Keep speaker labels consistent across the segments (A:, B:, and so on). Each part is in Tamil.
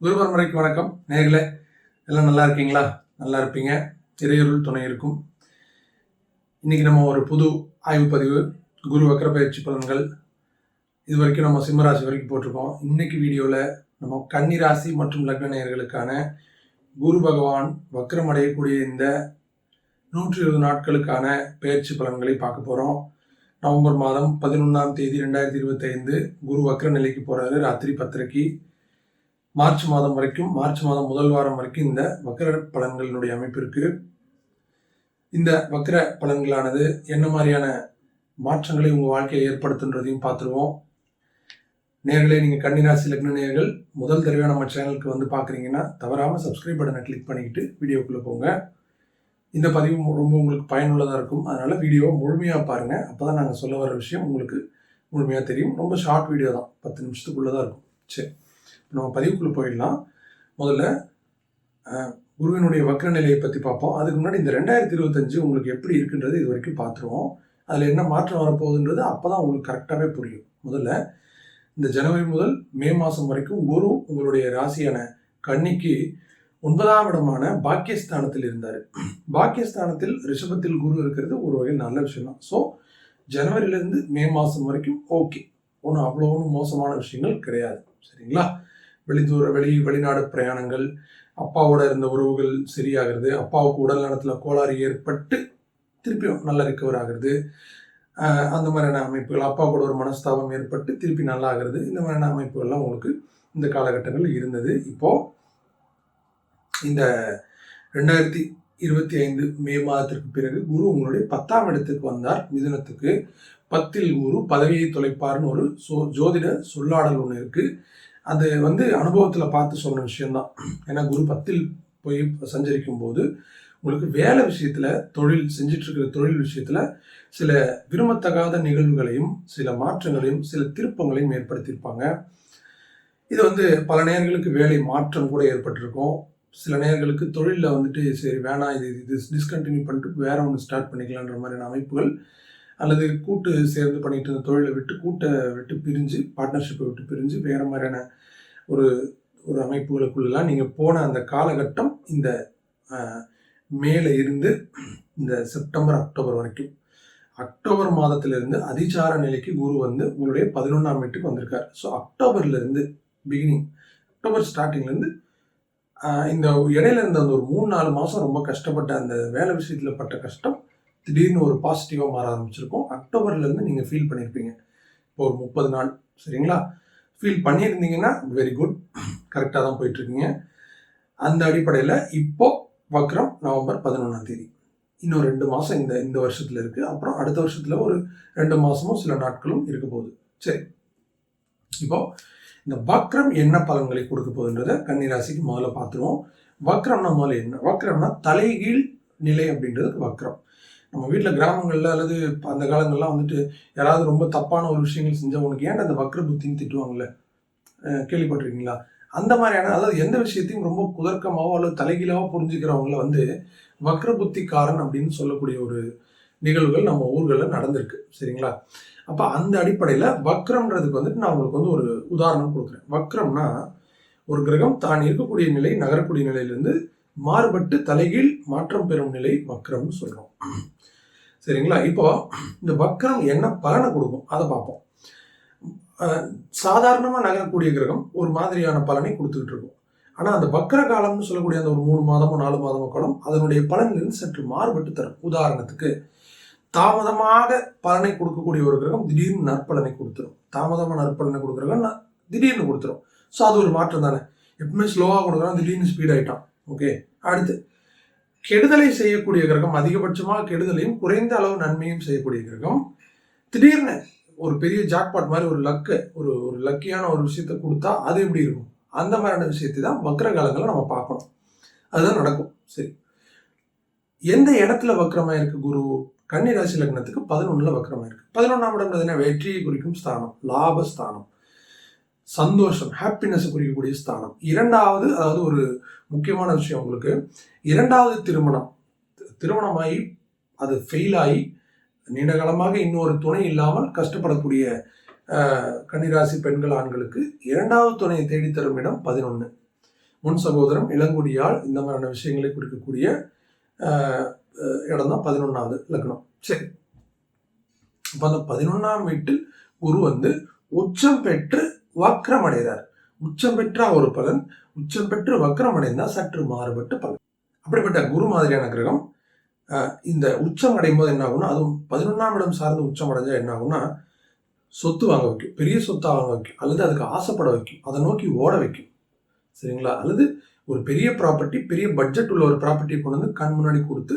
A: குருபரம்பரைக்கு வணக்கம். நேர்களே எல்லாம் நல்லா இருக்கீங்களா? நல்லா இருப்பீங்க. இறையொருள் துணை இருக்கும். இன்னைக்கு நம்ம ஒரு புது ஆய்வு பதிவு குரு வக்கர பயிற்சி பலன்கள். இது வரைக்கும் நம்ம சிம்மராசி வரைக்கும் போட்டிருக்கோம். இன்னைக்கு வீடியோவில் நம்ம கன்னிராசி மற்றும் லக்ன நேயர்களுக்கான குரு பகவான் வக்கரம் அடையக்கூடிய இந்த நூற்றி இருபது நாட்களுக்கான பயிற்சி பலன்களை பார்க்க போகிறோம் நவம்பர் மாதம் பதினொன்றாம் தேதி ரெண்டாயிரத்தி இருபத்தைந்து குரு வக்கர நிலைக்கு போகிறாரு ராத்திரி பத்தரைக்கு மார்ச் மாதம் வரைக்கும் மார்ச் மாதம் முதல் வாரம் வரைக்கும் இந்த வக்கர பலன்களினுடைய அமைப்பு இருக்கு. இந்த வக்கர பலன்களானது என்ன மாதிரியான மாற்றங்களை உங்கள் வாழ்க்கையை ஏற்படுத்துன்றதையும் பார்த்துருவோம். நேர்களே நீங்கள் கன்னிராசி லக்ன நேர்கள் முதல் தடவை நம்ம சேனலுக்கு வந்து பார்க்குறீங்கன்னா தவறாமல் சப்ஸ்கிரைப் பட்டனை கிளிக் பண்ணிக்கிட்டு வீடியோக்குள்ளே போங்க. இந்த பதிவு ரொம்ப உங்களுக்கு பயனுள்ளதாக இருக்கும். அதனால் வீடியோவை முழுமையாக பாருங்கள் அப்போ தான் நாங்கள் சொல்ல வர விஷயம் உங்களுக்கு முழுமையாக தெரியும். ரொம்ப ஷார்ட் வீடியோ தான். பத்து நிமிஷத்துக்குள்ளே தான் இருக்கும். சரி. நம்ம பதிவுக்குள்ளே போயிடலாம். முதல்ல குருவினுடைய வக்ர நிலையை பற்றி பார்ப்போம். அதுக்கு முன்னாடி இந்த ரெண்டாயிரத்தி இருபத்தஞ்சு உங்களுக்கு எப்படி இருக்குன்றது இது வரைக்கும் பார்த்துருவோம். அதில் என்ன மாற்றம் வரப்போகுதுன்றது அப்போ தான் உங்களுக்கு கரெக்டாகவே புரியும். முதல்ல இந்த ஜனவரி முதல் மே மாதம் வரைக்கும் குரு உங்களுடைய ராசியான கன்னிக்கு ஒன்பதாம் இடமான பாக்கியஸ்தானத்தில் இருந்தார். பாக்கியஸ்தானத்தில் ரிஷபத்தில் குரு இருக்கிறது ஒரு வகையில் நல்ல விஷயம் தான் ஸோ ஜனவரியிலேருந்து மே மாதம் வரைக்கும் ஓகே ஒன்றும் அவ்வளோ ஒன்றும் மோசமான விஷயங்கள் கிடையாது. சரிங்களா? வெளிதூர வெளி வெளிநாடு பிரயாணங்கள் அப்பாவோட இருந்த உறவுகள் சரியாகிறது அப்பாவுக்கு உடல் நலத்தில் கோளாறு ஏற்பட்டு திருப்பியும் நல்லா ரிக்கவர் ஆகிறது. அந்த மாதிரியான அமைப்புகள் அப்பா கூட ஒரு மனஸ்தாபம் ஏற்பட்டு திருப்பி நல்லா ஆகிறது இந்த மாதிரியான அமைப்புகள்லாம் உங்களுக்கு இந்த காலகட்டங்கள் இருந்தது. இப்போ இந்த ரெண்டாயிரத்தி இருபத்தி ஐந்து மே மாதத்திற்கு பிறகு குரு உங்களுடைய பத்தாம் இடத்துக்கு வந்தார் மிதுனத்துக்கு. பத்தில் குரு பதவியை தொலைப்பார்னு ஒரு சோ ஜோதிட சொல்லாடல் ஒன்று இருக்கு. அது வந்து அனுபவத்தில் பார்த்து சொன்ன விஷயம்தான். ஏன்னா குரு பத்தில் போய் சஞ்சரிக்கும் போது உங்களுக்கு வேலை விஷயத்தில் தொழில் செஞ்சிட்ருக்கிற தொழில் விஷயத்தில் சில விரும்பத்தகாத நிகழ்வுகளையும் சில மாற்றங்களையும் சில திருப்பங்களையும் ஏற்படுத்தியிருப்பாங்க. இது வந்து பல நேரங்களுக்கு வேலை மாற்றம் கூட ஏற்பட்டிருக்கும். சில நேரங்களுக்கு தொழிலில் வந்துட்டு சரி வேணாம் இது இது டிஸ்கண்டினியூ பண்ணிட்டு வேற ஒன்று ஸ்டார்ட் பண்ணிக்கலான்ற மாதிரியான அமைப்புகள் அல்லது கூட்டு சேர்ந்து பண்ணிட்டு இருந்த தொழிலை விட்டு கூட்டை விட்டு பிரிஞ்சு பார்ட்னர்ஷிப்பை விட்டு பிரிஞ்சு வேற மாதிரியான ஒரு ஒரு அமைப்புகளுக்குள்ளெல்லாம் நீங்கள் போன அந்த காலகட்டம் இந்த மேலே மேல இருந்து இந்த செப்டம்பர் அக்டோபர் வரைக்கும். அக்டோபர் மாதத்திலிருந்து அதிசார நிலைக்கு குரு வந்து உங்களுடைய பதினொன்றாம் வீட்டுக்கு வந்திருக்கார். ஸோ அக்டோபர்லேருந்து பிகினிங் அக்டோபர் ஸ்டார்டிங்லேருந்து இந்த இடையில இருந்த அந்த ஒரு மூணு நாலு மாதம் ரொம்ப கஷ்டப்பட்ட அந்த வேலை விஷயத்தில் பட்ட கஷ்டம் திடீர்னு ஒரு பாசிட்டிவாக மாற ஆரம்பிச்சிருக்கும். அக்டோபர்லேருந்து நீங்கள் ஃபீல் பண்ணியிருப்பீங்க இப்போ ஒரு முப்பது நாள் சரிங்களா? ஃபீல் பண்ணியிருந்தீங்கன்னா வெரி குட் கரெக்டாக தான் போயிட்டுருக்கீங்க. அந்த அடிப்படையில் இப்போது வக்ரம் நவம்பர் பதினொன்றாம் தேதி. இன்னும் ரெண்டு மாதம் இந்த இந்த வருஷத்தில் இருக்குது அப்புறம் அடுத்த வருஷத்தில் ஒரு ரெண்டு மாதமும் சில நாட்களும் இருக்க போகுது. சரி. இப்போது இந்த வக்ரம் என்ன பலன்களை கொடுக்க போகுதுன்றத கன்னிராசிக்கு முதல்ல பார்த்துருவோம். வக்ரம்னா முதல்ல என்ன? வக்ரம்னா தலைகீழ் நிலை அப்படின்றது வக்ரம். நம்ம வீட்டில் கிராமங்களில் அல்லது அந்த காலங்கள்லாம் வந்துட்டு யாராவது ரொம்ப தப்பான ஒரு விஷயங்கள் செஞ்சவனுக்கு உனக்கு அந்த வக்ர புத்தின்னு திட்டுவாங்கல்ல கேள்விப்பட்டிருக்கீங்களா? அந்த மாதிரியான அதாவது எந்த விஷயத்தையும் ரொம்ப குதர்க்கமாவோ அல்லது தலைகீழாவோ புரிஞ்சுக்கிறவங்கள வந்து வக்ர புத்திக்காரன் அப்படின்னு சொல்லக்கூடிய ஒரு நிகழ்வுகள் நம்ம ஊர்களில் நடந்திருக்கு. சரிங்களா? அப்போ அந்த அடிப்படையில் வக்ரம்ன்றதுக்கு வந்துட்டு நான் உங்களுக்கு வந்து ஒரு உதாரணம் கொடுக்குறேன். வக்ரம்னா ஒரு கிரகம் தான் இருக்கக்கூடிய நிலை நகரக்கூடிய நிலையிலிருந்து மாறுபட்டு தலைகீழ் மாற்றம் பெறும் நிலை வக்ரம்னு சொல்கிறோம் சரிங்களா? இப்போ இந்த வக்ரம் என்ன பலனை கொடுக்கும்? அதை பார்ப்போம். சாதாரணமாக நகரக்கூடிய கிரகம் ஒரு மாதிரியான பலனை கொடுத்துக்கிட்டு இருக்கும். ஆனால் அந்த வக்ர காலம்னு சொல்லக்கூடிய அந்த ஒரு மூணு மாதமோ நாலு மாதமோ காலம் அதனுடைய பலனிலிருந்து சற்று மாறுபட்டு தரும். உதாரணத்துக்கு தாமதமாக பலனை கொடுக்கக்கூடிய ஒரு கிரகம் திடீர்னு நற்பலனை கொடுத்துரும். தாமதமாக நற்பலனை கொடுக்குறவங்க திடீர்னு கொடுத்துரும். ஸோ அது ஒரு மாற்றம் தானே? எப்பவுமே ஸ்லோவாக கொடுக்குறோம் திடீர்னு ஸ்பீட் ஆகிட்டான் ஓகே அடுத்து கெடுதலை செய்யக்கூடிய கிரகம் அதிகபட்சமாக கெடுதலையும் குறைந்த அளவு நன்மையும் செய்யக்கூடிய கிரகம். திடீர்னு ஒரு பெரிய ஜாக்பாட் மாதிரி ஒரு லக்கு ஒரு ஒரு லக்கியான ஒரு விஷயத்த கொடுத்தா அது எப்படி இருக்கும்? அந்த மாதிரியான விஷயத்தை தான் வக்ர காலங்களில் நம்ம பார்க்கணும். அதுதான் நடக்கும். சரி. எந்த இடத்துல வக்ரமா இருக்கு குரு? கன்னி ராசி லக்னத்துக்கு பதினொன்னுல வக்ரமா இருக்கு. பதினொன்றாம் இடம் பார்த்தீங்கன்னா வெற்றியை குறிக்கும் ஸ்தானம் லாபஸ்தானம் சந்தோஷம் ஹாப்பினஸ் குறிக்கக்கூடிய ஸ்தானம். இரண்டாவது அதாவது ஒரு முக்கியமான விஷயம் உங்களுக்கு. இரண்டாவது திருமணம். திருமணமாகி அது ஃபெயில் ஆகி நீண்ட காலமாக இன்னொரு துணை இல்லாமல் கஷ்டப்படக்கூடிய கன்னிராசி பெண்கள் ஆண்களுக்கு இரண்டாவது துணையை தேடித்தரும் இடம் பதினொன்று முன் சகோதரம் இளங்குடியால் இந்த மாதிரியான விஷயங்களை குறிக்கக்கூடிய இடம் தான் பதினொன்றாவது லக்னம். சரி. அப்போ அந்த பதினொன்றாம் வீட்டில் குரு வந்து உச்சம் பெற்று வக்ரம் அடைகிறார். உச்சம் பெற்ற ஒரு பலன் உச்சம் பெற்று வக்கரம் அடைந்தால் சற்று மாறுபட்டு பலன். அப்படிப்பட்ட குரு மாதிரியான கிரகம் இந்த உச்சம் அடையும் போது என்ன ஆகும்னா அதுவும் பதினொன்றாம் இடம் சார்ந்து உச்சம் அடைஞ்சால் என்ன ஆகும்னா சொத்து வாங்க வைக்கும். பெரிய சொத்தாக வாங்க வைக்கும். அல்லது அதுக்கு ஆசைப்பட வைக்கும். அதை நோக்கி ஓட வைக்கும். சரிங்களா? அல்லது ஒரு பெரிய ப்ராப்பர்ட்டி பெரிய பட்ஜெட் உள்ள ஒரு ப்ராப்பர்ட்டியை கொண்டு வந்து கண் முன்னாடி கொடுத்து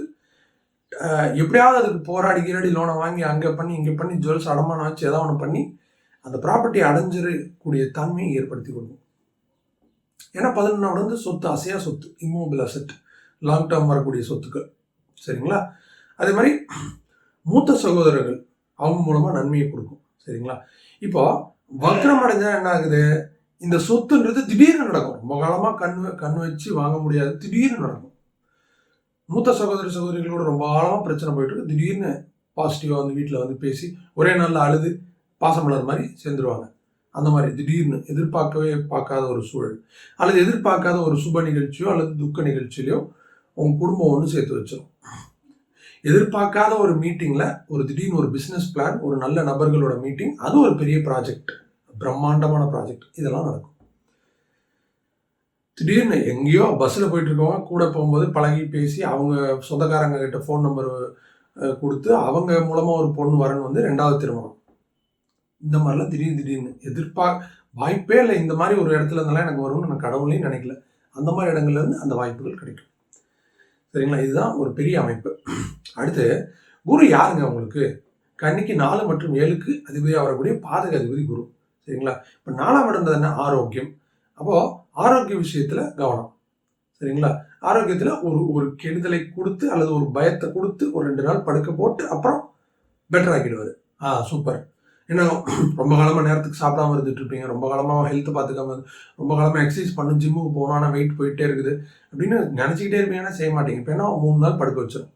A: எப்படியாவது அதுக்கு போராடி கீராடி லோனை வாங்கி அங்கே பண்ணி இங்கே பண்ணி ஜுவல்ஸ் அடமானம் வச்சு ஏதாவது ஒன்று பண்ணி அந்த ப்ராப்பர்ட்டி அடைஞ்சிடக்கூடிய தன்மையை ஏற்படுத்தி கொடுக்கும் ஏன்னா பதினொன்றாவது வந்து சொத்து அசையா சொத்து இம்மோபிள் அசெட் லாங் டேர்ம் வரக்கூடிய சொத்துக்கள். சரிங்களா? அதே மாதிரி மூத்த சகோதரர்கள் அவங்க மூலமாக நன்மையை கொடுக்கும். சரிங்களா? இப்போ வக்ரம் அடைஞ்சால் என்ன ஆகுது? இந்த சொத்துன்றது திடீர்னு நடக்கும். ரொம்ப காலமாக கண் கண் வச்சு வாங்க முடியாது. திடீர்னு நடக்கும். மூத்த சகோதர சகோதரிகளோட ரொம்ப காலமாக பிரச்சனை போயிட்டு இருக்கு. திடீர்னு பாசிட்டிவாக வந்து வீட்டில் வந்து பேசி ஒரே நாளில் அழுது பாசமலர் மாதிரி சேர்ந்துருவாங்க. அந்த மாதிரி திடீர்னு எதிர்பார்க்கவே பார்க்காத ஒரு சூழல். அல்லது எதிர்பார்க்காத ஒரு சுப நிகழ்ச்சியோ அல்லது துக்க நிகழ்ச்சியிலையோ உங்கள் குடும்பம் ஒன்று சேர்த்து வச்சிடும் எதிர்பார்க்காத ஒரு மீட்டிங்கில் ஒரு திடீர்னு ஒரு பிஸ்னஸ் பிளான் ஒரு நல்ல நபர்களோட மீட்டிங் அது ஒரு பெரிய ப்ராஜெக்ட் பிரம்மாண்டமான ப்ராஜெக்ட் இதெல்லாம் நடக்கும். திடீர்னு எங்கேயோ பஸ்ஸில் போயிட்டு இருக்கவங்க கூட போகும்போது பழகி பேசி அவங்க சொந்தக்காரங்க கிட்ட ஃபோன் நம்பர் கொடுத்து அவங்க மூலமாக ஒரு பொண்ணு வரணும் வந்து ரெண்டாவது திருமணம். இந்த மாதிரிலாம் திடீர்னு திடீர்னு. எதிர்பார்க்க வாய்ப்பே இல்லை. இந்த மாதிரி ஒரு இடத்துல இருந்தாலும் எனக்கு வரும்னு நான் கடவுளையும் நினைக்கல. அந்த மாதிரி இடங்கள்ல இருந்து அந்த வாய்ப்புகள் கிடைக்கும். சரிங்களா? இதுதான் ஒரு பெரிய அமைப்பு. அடுத்து குரு யாருங்க உங்களுக்கு? கன்னிக்கு நாலு மற்றும் ஏழுக்கு அதிபதியாக வரக்கூடிய பாதக அதிபதி குரு. சரிங்களா? இப்போ நாலாம் இடம் என்ன? ஆரோக்கியம். அப்போது ஆரோக்கிய விஷயத்தில் கவனம். சரிங்களா? ஆரோக்கியத்தில் ஒரு ஒரு கெடுதலை கொடுத்து அல்லது ஒரு பயத்தை கொடுத்து ஒரு ரெண்டு நாள் படுக்க போட்டு அப்புறம் பெட்டர் ஆக்கிடுவார். ஆ சூப்பர் ஏன்னா ரொம்ப காலமாக நேரத்துக்கு சாப்பிடாம இருந்துட்டு இருப்பீங்க. ரொம்ப காலமாக ஹெல்த் பார்த்துக்காம ரொம்ப காலமாக எக்ஸசைஸ் பண்ணு ஜிம்முக்கு போகணும் ஆனால் வெயிட் போயிட்டே இருக்குது. அப்படின்னு நினச்சிக்கிட்டே இருப்பீங்கன்னா செய்ய மாட்டீங்க. இப்போ என்ன மூணு நாள் படுக்க வச்சிடும்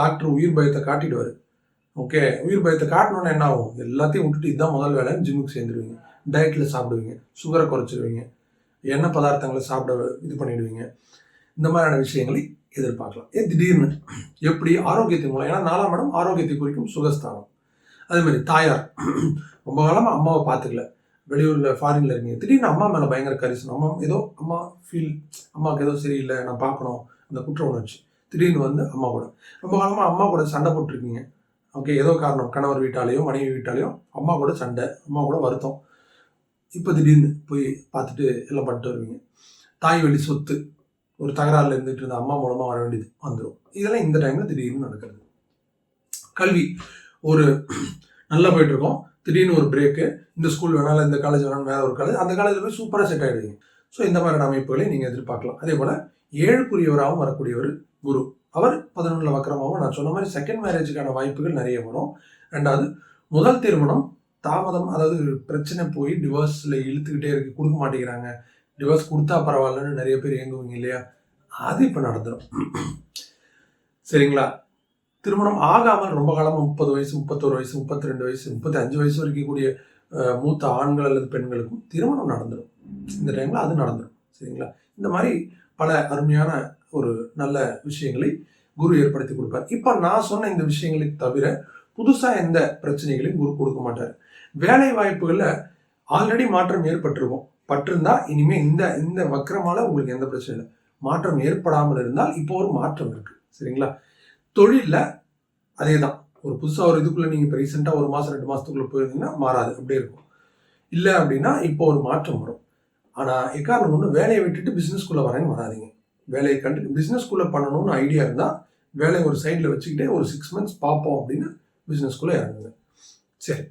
A: டாக்டர் உயிர் பயத்தை காட்டிடுவார். ஓகே உயிர் பயத்தை காட்டணுன்னு என்ன ஆகும்? எல்லாத்தையும் விட்டுட்டு இதுதான் முதல் வேலை. ஜிம்முக்கு சேர்ந்துருவீங்க. டயட்டில் சாப்பிடுவீங்க. சுகரை குறைச்சிடுவீங்க எண்ணெய் பதார்த்தங்களை சாப்பிட இது பண்ணிடுவீங்க. இந்த மாதிரியான விஷயங்களை எதிர்பார்க்கலாம். ஏன் திடீர்னு? எப்படி? ஆரோக்கியத்தின் மூலம். ஏன்னா நாலாம் இடம் ஆரோக்கியத்தை குறிக்கும் சுகஸ்தானம். அதே மாதிரி தாயார். ரொம்ப காலமாக அம்மாவை பார்த்துக்கல. வெளியூரில் ஃபாரினில் இருக்கீங்க. திடீர்னு அம்மா மேலே பயங்கர கரிசனம் அம்மா ஏதோ அம்மா ஃபீல் அம்மாவுக்கு ஏதோ சரியில்லை நான் பார்க்கணும். அந்த குற்ற உணர்ச்சி. திடீர்னு வந்து அம்மா கூட. ரொம்ப காலமாக அம்மா கூட சண்டை போட்டிருக்கீங்க. ஓகே ஏதோ காரணம். கணவர் வீட்டாலேயோ மனைவி வீட்டாலேயோ அம்மா கூட சண்டை அம்மா கூட வருத்தம். இப்போ திடீர்னு போய் பார்த்துட்டு எல்லாம் பண்ணிட்டு வருவீங்க. தாய் வழி சொத்து. ஒரு தகராறில் இருந்துட்டு இருந்த அம்மா மூலமாக வர வேண்டியது வந்துடும் இதெல்லாம் இந்த டைமில் திடீர்னு நடக்கிறது. கல்வி. ஒரு நல்லா போயிட்டுருக்கோம். திடீர்னு ஒரு பிரேக்கு இந்த ஸ்கூல் வேணாலும் இந்த காலேஜ் வேணாலும் வேறு ஒரு காலேஜ் அந்த காலேஜில் போய் சூப்பராக செட் ஆகிடுவீங்க ஸோ இந்த மாதிரியான அமைப்புகளை நீங்கள் எதிர்பார்க்கலாம். அதே போல் ஏழுக்குரியவராகவும் வரக்கூடியவர் குரு. அவர் பதினொன்றில் வக்கரமாகவும் நான் சொன்ன மாதிரி செகண்ட் மேரேஜுக்கான வாய்ப்புகள் நிறைய வரும். ரெண்டாவது முதல் திருமணம் தாமதம் அதாவது பிரச்சனை போய் டிவோர்ஸில் இழுத்துக்கிட்டே இருக்கு கொடுக்க மாட்டேங்கிறாங்க. டிவோர்ஸ் கொடுத்தா பரவாயில்லன்னு நிறைய பேர் இயங்குவீங்க இல்லையா? அது இப்போ நடந்துடும் சரிங்களா? திருமணம் ஆகாமல் ரொம்ப காலமாக முப்பது வயசு முப்பத்தோரு வயசு முப்பத்தி ரெண்டு வயசு முப்பத்தி அஞ்சு வயசு வரைக்கும் கூடிய மூத்த ஆண்கள் அல்லது பெண்களுக்கும் திருமணம் நடந்துடும் இந்த டைமில் அது நடந்துடும் சரிங்களா? இந்த மாதிரி பல அருமையான ஒரு நல்ல விஷயங்களை குரு ஏற்படுத்தி கொடுப்பார். இப்போ நான் சொன்ன இந்த விஷயங்களை தவிர புதுசாக எந்த பிரச்சனைகளையும் குரு கொடுக்க மாட்டார். வேலை வாய்ப்புகளில் ஆல்ரெடி மாற்றம் ஏற்பட்டிருக்கும். பட்டிருந்தா இனிமேல் இந்த இந்த வக்கரமால உங்களுக்கு எந்த பிரச்சனையும் இல்லை. மாற்றம் ஏற்படாமல் இருந்தால் இப்போ ஒரு மாற்றம் இருக்குது சரிங்களா? தொழிலில் அதே தான் ஒரு புதுசாக ஒரு இதுக்குள்ளே நீங்கள் இப்போ ரீசெண்டாக ஒரு மாதம் ரெண்டு மாதத்துக்குள்ளே போயிருந்தீங்கன்னா மாறாது. அப்படியே இருக்கும். இல்லை அப்படின்னா இப்போ ஒரு மாற்றம் வரும். ஆனால் எக்காரணம் ஒன்று வேலையை விட்டுட்டு பிஸ்னஸ்குள்ளே வரேன்னு வராதிங்க. வேலையை கண்டு பிஸ்னஸ்குள்ளே பண்ணணும்னு ஐடியா இருந்தால் வேலையை ஒரு சைடில் வச்சுக்கிட்டே ஒரு சிக்ஸ் மந்த்ஸ் பார்ப்போம் அப்படின்னு பிஸ்னஸ்குள்ளே இறங்குங்க. சரி.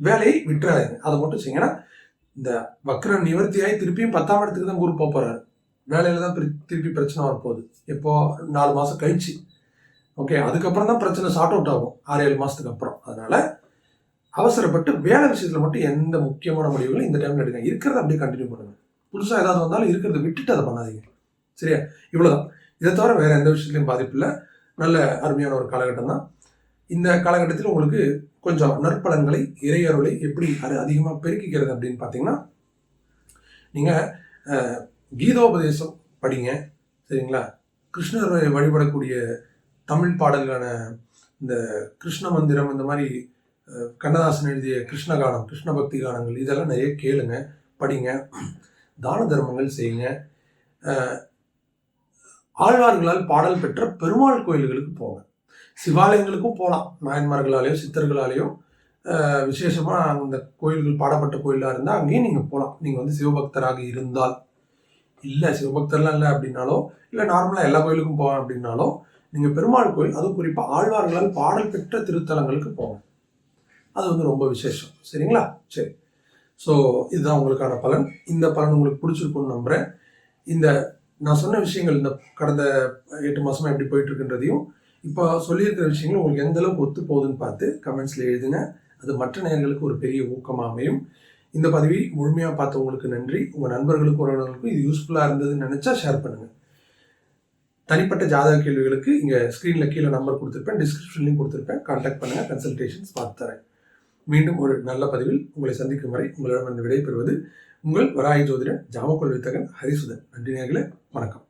A: வேலையை விட்டுறாதீங்க. அதை மட்டும் செய்யுங்க. இந்த வக்கர நிவர்த்தியாகி திருப்பியும் பத்தாம் இடத்துக்கு தான் குரு போகிறாரு வேலையில் தான் திருப்பி பிரச்சனை வரப்போகுது. இப்போ நாலு மாதம் கழிச்சு. ஓகே அதுக்கப்புறம் தான் பிரச்சனை சார்ட் அவுட் ஆகும். ஆறு ஏழு மாதத்துக்கு அப்புறம். அதனால் அவசரப்பட்டு வேலை விஷயத்தில் மட்டும் எந்த முக்கியமான முடிவுகளும் இந்த டைமில் எடுங்க. இருக்கிறத அப்படியே கண்டினியூ பண்ணுங்க. புதுசாக ஏதாவது வந்தாலும் இருக்கிறத விட்டுட்டு அதை பண்ணாதீங்க. சரியா? இவ்வளோதான் இதை தவிர வேறு எந்த விஷயத்துலையும் பாதிப்பில்லை நல்ல அருமையான ஒரு காலகட்டம் தான் இந்த காலகட்டத்தில் உங்களுக்கு கொஞ்சம் நற்பலன்களை இறையருளை எப்படி அது அதிகமாக பெருக்கிக்கிறது அப்படின்னு பார்த்தீங்கன்னா நீங்கள் கீதோபதேசம் படிங்க. சரிங்களா? கிருஷ்ணரை வழிபடக்கூடிய தமிழ் பாடல்களான இந்த கிருஷ்ண மந்திரம் இந்த மாதிரி கண்ணதாசன் எழுதிய கிருஷ்ணகானம் கிருஷ்ண பக்தி கானங்கள் இதெல்லாம் நிறைய கேளுங்க படிங்க தான தர்மங்கள் செய்யுங்க. ஆழ்வார்களால் பாடல் பெற்ற பெருமாள் கோயில்களுக்கு போங்க. சிவாலயங்களுக்கும் போகலாம் நாயன்மார்களாலேயோ சித்தர்களாலேயோ. விசேஷமாக அந்த கோயில்கள் பாடப்பட்ட கோயிலாக இருந்தால் அங்கேயும் நீங்கள் போகலாம் நீங்கள் வந்து சிவபக்தராக இருந்தால். இல்லை சிவபக்தர்லாம் இல்லை அப்படின்னாலோ இல்லை நார்மலாக எல்லா கோயிலுக்கும் போவேன் அப்படின்னாலோ நீங்கள் பெருமாள் கோயில் அதுவும் குறிப்பாக ஆழ்வார்களால் பாடல் பெற்ற திருத்தலங்களுக்கு போகணும். அது வந்து ரொம்ப விசேஷம். சரிங்களா? சரி. ஸோ இதுதான் உங்களுக்கான பலன். இந்த பலன் உங்களுக்கு பிடிச்சிருக்கும்னு நம்புகிறேன் இந்த நான் சொன்ன விஷயங்கள் இந்த கடந்த எட்டு மாதமாக எப்படி போயிட்டுருக்குன்றதையும் இப்போ சொல்லியிருக்கிற விஷயங்கள் உங்களுக்கு எந்த அளவுக்கு ஒத்து போகுதுன்னு பார்த்து கமெண்ட்ஸில் எழுதுங்க. அது மற்ற நேர்களுக்கு ஒரு பெரிய ஊக்கமாக அமையும். இந்த பதவி முழுமையாக பார்த்தவங்களுக்கு நன்றி. உங்கள் நண்பர்களுக்கும் உறவினர்களுக்கும் இது யூஸ்ஃபுல்லாக இருந்ததுன்னு நினச்சா ஷேர் பண்ணுங்கள் தனிப்பட்ட ஜாதக கேள்விகளுக்கு இங்கே ஸ்க்ரீனில் கீழே நம்பர் கொடுத்துருப்பேன். டிஸ்கிரிப்ஷன்லையும் கொடுத்துருப்பேன். கான்டாக்ட் பண்ணுங்கள் கன்சல்டேஷன்ஸ் பார்த்து தரேன். மீண்டும் ஒரு நல்ல பதிவில் உங்களை சந்திக்கும் வரை உங்களிடம் வந்து விடைபெறுவது உங்கள் வராய ஜோதிடன் ஜாமக்கோள் வித்தகன் ஹரிசுதன். நன்றி நேர்களே வணக்கம்.